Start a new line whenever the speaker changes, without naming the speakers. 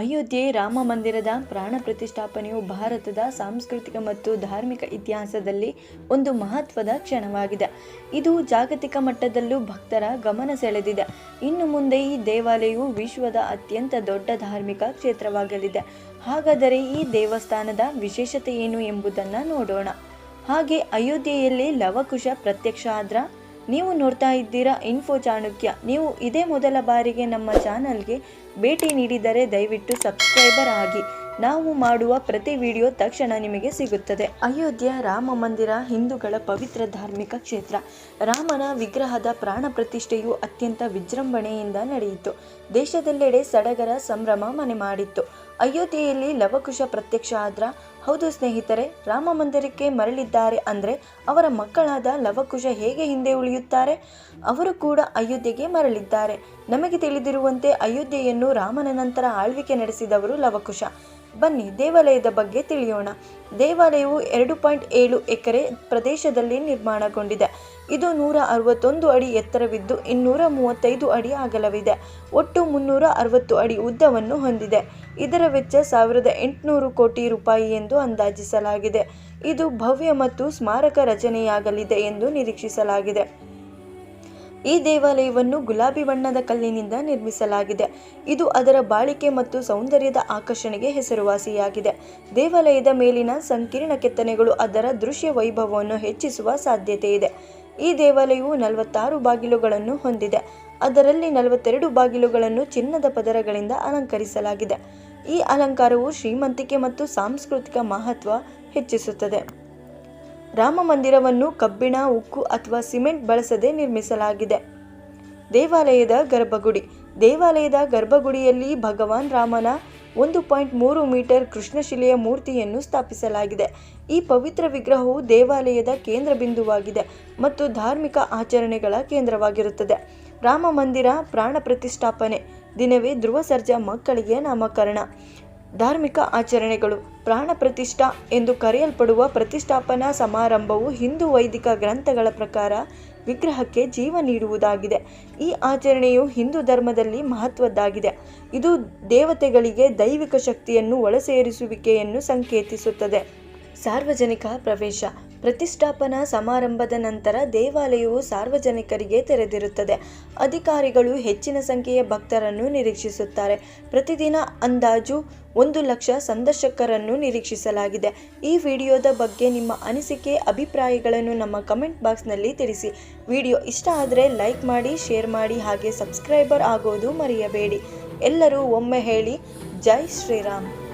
ಅಯೋಧ್ಯೆ ರಾಮ ಮಂದಿರದ ಪ್ರಾಣ ಪ್ರತಿಷ್ಠಾಪನೆಯು ಭಾರತದ ಸಾಂಸ್ಕೃತಿಕ ಮತ್ತು ಧಾರ್ಮಿಕ ಇತಿಹಾಸದಲ್ಲಿ ಒಂದು ಮಹತ್ವದ ಕ್ಷಣವಾಗಿದೆ. ಇದು ಜಾಗತಿಕ ಮಟ್ಟದಲ್ಲೂ ಭಕ್ತರ ಗಮನ ಸೆಳೆದಿದೆ. ಇನ್ನು ಮುಂದೆ ಈ ದೇವಾಲಯವು ವಿಶ್ವದ ಅತ್ಯಂತ ದೊಡ್ಡ ಧಾರ್ಮಿಕ ಕ್ಷೇತ್ರವಾಗಲಿದೆ. ಹಾಗಾದರೆ ಈ ದೇವಸ್ಥಾನದ ವಿಶೇಷತೆ ಏನು ಎಂಬುದನ್ನು ನೋಡೋಣ. ಹಾಗೆ ಅಯೋಧ್ಯೆಯಲ್ಲಿ ಲವಕುಶ ಪ್ರತ್ಯಕ್ಷ ಆದ್ರ ನೀವು ನೋಡ್ತಾ ಇದ್ದೀರಾ ಇನ್ಫೋ ಚಾಣಕ್ಯ. ನೀವು ಇದೇ ಮೊದಲ ಬಾರಿಗೆ ನಮ್ಮ ಚಾನಲ್ಗೆ ಭೇಟಿ ನೀಡಿದರೆ ದಯವಿಟ್ಟು ಸಬ್ಸ್ಕ್ರೈಬರ್ ಆಗಿ. ನಾವು ಮಾಡುವ ಪ್ರತಿ ವಿಡಿಯೋ ತಕ್ಷಣ ನಿಮಗೆ ಸಿಗುತ್ತದೆ. ಅಯೋಧ್ಯೆ ರಾಮ ಮಂದಿರ ಹಿಂದೂಗಳ ಪವಿತ್ರ ಧಾರ್ಮಿಕ ಕ್ಷೇತ್ರ. ರಾಮನ ವಿಗ್ರಹದ ಪ್ರಾಣ ಪ್ರತಿಷ್ಠೆಯು ಅತ್ಯಂತ ವಿಜೃಂಭಣೆಯಿಂದ ನಡೆಯಿತು. ದೇಶದೆಲ್ಲೆಡೆ ಸಡಗರ ಸಂಭ್ರಮ ಮನೆ ಮಾಡಿತ್ತು. ಅಯೋಧ್ಯೆಯಲ್ಲಿ ಲವಕುಶ ಪ್ರತ್ಯಕ್ಷ ಆದ್ರ ಹೌದು ಸ್ನೇಹಿತರೆ ರಾಮ ಮಂದಿರಕ್ಕೆ ಮರಳಿದ್ದಾರೆ ಅಂದರೆ ಅವರ ಮಕ್ಕಳಾದ ಲವಕುಶ ಹೇಗೆ ಹಿಂದೆ ಉಳಿಯುತ್ತಾರೆ? ಅವರು ಕೂಡ ಅಯೋಧ್ಯೆಗೆ ಮರಳಿದ್ದಾರೆ. ನಮಗೆ ತಿಳಿದಿರುವಂತೆ ಅಯೋಧ್ಯೆಯನ್ನು ರಾಮನ ನಂತರ ಆಳ್ವಿಕೆ ನಡೆಸಿದವರು ಲವಕುಶ. ಬನ್ನಿ ದೇವಾಲಯದ ಬಗ್ಗೆ ತಿಳಿಯೋಣ. ದೇವಾಲಯವು ಎರಡು ಪಾಯಿಂಟ್ ಏಳು ಎಕರೆ ಪ್ರದೇಶದಲ್ಲಿ ನಿರ್ಮಾಣಗೊಂಡಿದೆ. ಇದು ನೂರ ಅರವತ್ತೊಂದು ಅಡಿ ಎತ್ತರವಿದ್ದು ಇನ್ನೂರ ಮೂವತ್ತೈದು ಅಡಿ ಅಗಲವಿದೆ. ಒಟ್ಟು ಮುನ್ನೂರ ಅರವತ್ತು ಅಡಿ ಉದ್ದವನ್ನು ಹೊಂದಿದೆ. ಇದರ ವೆಚ್ಚ ಸಾವಿರದ ಎಂಟುನೂರು ಕೋಟಿ ರೂಪಾಯಿ ಎಂದು ಅಂದಾಜಿಸಲಾಗಿದೆ. ಇದು ಭವ್ಯ ಮತ್ತು ಸ್ಮಾರಕ ರಚನೆಯಾಗಲಿದೆ ಎಂದು ನಿರೀಕ್ಷಿಸಲಾಗಿದೆ. ಈ ದೇವಾಲಯವನ್ನು ಗುಲಾಬಿ ಬಣ್ಣದ ಕಲ್ಲಿನಿಂದ ನಿರ್ಮಿಸಲಾಗಿದೆ. ಇದು ಅದರ ಬಾಳಿಕೆ ಮತ್ತು ಸೌಂದರ್ಯದ ಆಕರ್ಷಣೆಗೆ ಹೆಸರುವಾಸಿಯಾಗಿದೆ. ದೇವಾಲಯದ ಮೇಲಿನ ಸಂಕೀರ್ಣ ಕೆತ್ತನೆಗಳು ಅದರ ದೃಶ್ಯ ವೈಭವವನ್ನು ಹೆಚ್ಚಿಸುವ ಸಾಧ್ಯತೆ ಇದೆ. ಈ ದೇವಾಲಯವು ನಲವತ್ತಾರು ಬಾಗಿಲುಗಳನ್ನು ಹೊಂದಿದೆ. ಅದರಲ್ಲಿ ನಲವತ್ತೆರಡು ಬಾಗಿಲುಗಳನ್ನು ಚಿನ್ನದ ಪದರಗಳಿಂದ ಅಲಂಕರಿಸಲಾಗಿದೆ. ಈ ಅಲಂಕಾರವು ಶ್ರೀಮಂತಿಕೆ ಮತ್ತು ಸಾಂಸ್ಕೃತಿಕ ಮಹತ್ವ ಹೆಚ್ಚಿಸುತ್ತದೆ. ರಾಮ ಮಂದಿರವನ್ನು ಕಬ್ಬಿಣ, ಉಕ್ಕು ಅಥವಾ ಸಿಮೆಂಟ್ ಬಳಸದೆ ನಿರ್ಮಿಸಲಾಗಿದೆ. ದೇವಾಲಯದ ಗರ್ಭಗುಡಿ. ದೇವಾಲಯದ ಗರ್ಭಗುಡಿಯಲ್ಲಿ ಭಗವಾನ್ ರಾಮನ ಒಂದು ಪಾಯಿಂಟ್ ಮೂರು ಮೀಟರ್ ಕೃಷ್ಣಶಿಲೆಯ ಮೂರ್ತಿಯನ್ನು ಸ್ಥಾಪಿಸಲಾಗಿದೆ. ಈ ಪವಿತ್ರ ವಿಗ್ರಹವು ದೇವಾಲಯದ ಕೇಂದ್ರ ಬಿಂದುವಾಗಿದೆ ಮತ್ತು ಧಾರ್ಮಿಕ ಆಚರಣೆಗಳ ಕೇಂದ್ರವಾಗಿರುತ್ತದೆ. ರಾಮ ಮಂದಿರ ಪ್ರಾಣ ಪ್ರತಿಷ್ಠಾಪನೆ ದಿನವೇ ಧ್ರುವ ಸರ್ಜಾ ಮಕ್ಕಳಿಗೆ ನಾಮಕರಣ. ಧಾರ್ಮಿಕ ಆಚರಣೆಗಳು, ಪ್ರಾಣ ಪ್ರತಿಷ್ಠಾ ಎಂದು ಕರೆಯಲ್ಪಡುವ ಪ್ರತಿಷ್ಠಾಪನಾ ಸಮಾರಂಭವು ಹಿಂದೂ ವೈದಿಕ ಗ್ರಂಥಗಳ ಪ್ರಕಾರ ವಿಗ್ರಹಕ್ಕೆ ಜೀವ ನೀಡುವುದಾಗಿದೆ. ಈ ಆಚರಣೆಯು ಹಿಂದೂ ಧರ್ಮದಲ್ಲಿ ಮಹತ್ವದ್ದಾಗಿದೆ. ಇದು ದೇವತೆಗಳಿಗೆ ದೈವಿಕ ಶಕ್ತಿಯನ್ನು ಒಳಸೇರಿಸುವಿಕೆಯನ್ನು ಸಂಕೇತಿಸುತ್ತದೆ. ಸಾರ್ವಜನಿಕ ಪ್ರವೇಶ. ಪ್ರತಿಷ್ಠಾಪನಾ ಸಮಾರಂಭದ ನಂತರ ದೇವಾಲಯವು ಸಾರ್ವಜನಿಕರಿಗೆ ತೆರೆದಿರುತ್ತದೆ. ಅಧಿಕಾರಿಗಳು ಹೆಚ್ಚಿನ ಸಂಖ್ಯೆಯ ಭಕ್ತರನ್ನು ನಿರೀಕ್ಷಿಸುತ್ತಾರೆ. ಪ್ರತಿದಿನ ಅಂದಾಜು ಒಂದು ಲಕ್ಷ ಸಂದರ್ಶಕರನ್ನು ನಿರೀಕ್ಷಿಸಲಾಗಿದೆ. ಈ ವಿಡಿಯೋದ ಬಗ್ಗೆ ನಿಮ್ಮ ಅನಿಸಿಕೆ, ಅಭಿಪ್ರಾಯಗಳನ್ನು ನಮ್ಮ ಕಮೆಂಟ್ ಬಾಕ್ಸ್ನಲ್ಲಿ ತಿಳಿಸಿ. ವಿಡಿಯೋ ಇಷ್ಟ ಆದರೆ ಲೈಕ್ ಮಾಡಿ, ಶೇರ್ ಮಾಡಿ ಹಾಗೆ ಸಬ್ಸ್ಕ್ರೈಬರ್ ಆಗೋದು ಮರೆಯಬೇಡಿ. ಎಲ್ಲರೂ ಒಮ್ಮೆ ಹೇಳಿ, ಜೈ ಶ್ರೀರಾಮ್.